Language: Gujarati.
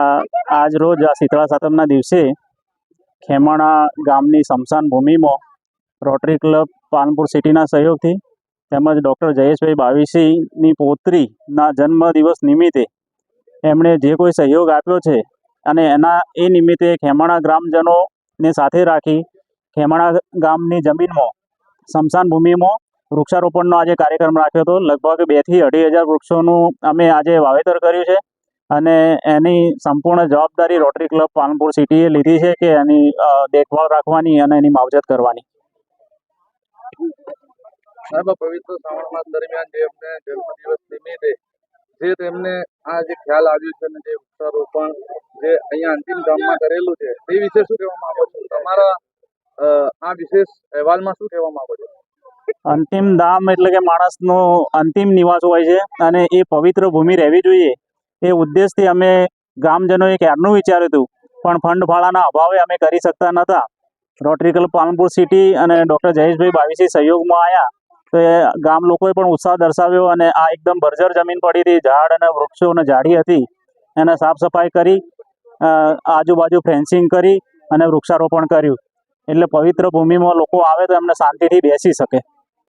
આજ રોજ, આ શીતળા સાતમના દિવસે ખેમાણા ગામની સ્મશાન ભૂમિમાં રોટરી ક્લબ પાલનપુર સિટીના સહયોગથી તેમજ ડૉક્ટર જયેશભાઈ બાવીસીની પૌત્રીના જન્મદિવસ નિમિત્તે એમણે જે કોઈ સહયોગ આપ્યો છે અને એના, એ નિમિત્તે ખેમાણા ગ્રામજનોને સાથે રાખી ખેમાણા ગામની જમીનમાં, સ્મશાન ભૂમિમાં વૃક્ષારોપણનો આજે કાર્યક્રમ રાખ્યો હતો. લગભગ બેથી અઢી હજાર વૃક્ષોનું અમે આજે વાવેતર કર્યું છે. અને એની સંપૂર્ણ જવાબદારી રોટરી ક્લબ પાલનપુર સિટીએ લીધી છે કે એની દેખભાળ રાખવાની અને એની માવજત કરવાની. સાહેબ પવિત્ર શ્રાવણ માસ દરમિયાન જે એમને જન્મદિવસ નિમિત્તે જે તેમને આ જે ખ્યાલ આવ્યું છે અને જે વૃક્ષારોપણ જે અહીંયા અંતિમ ગામમાં કરેલું છે તે વિશે શું કહેવા માંગો છો? તમારા આ વિશેષ અહેવાલમાં શું કહેવા માંગો છો? અંતિમ ધામ એટલે કે માણસનો અંતિમ નિવાસ હોય છે અને એ પવિત્ર ભૂમિ રહેવી જોઈએ. એ ઉદ્દેશથી અમે ગામજનોએ ક્યારનું વિચાર્યું હતું? પણ ફંડ ફાળાના અભાવે અમે કરી શકતા નહોતા. રોટરી ક્લબ પાલનપુર સિટી અને ડૉક્ટર જયેશભાઈ બાવીસી સહયોગમાં આવ્યા તો એ ગામ લોકોએ પણ ઉત્સાહ દર્શાવ્યો અને આ એકદમ બર્જર જમીન પડી હતી. ઝાડ અને વૃક્ષો અને ઝાડી હતી. એને સાફ સફાઈ કરી આજુબાજુ ફેન્સિંગ કરી અને વૃક્ષારોપણ કર્યું. એટલે પવિત્ર ભૂમિમાં લોકો આવે તો એમને શાંતિથી બેસી શકે.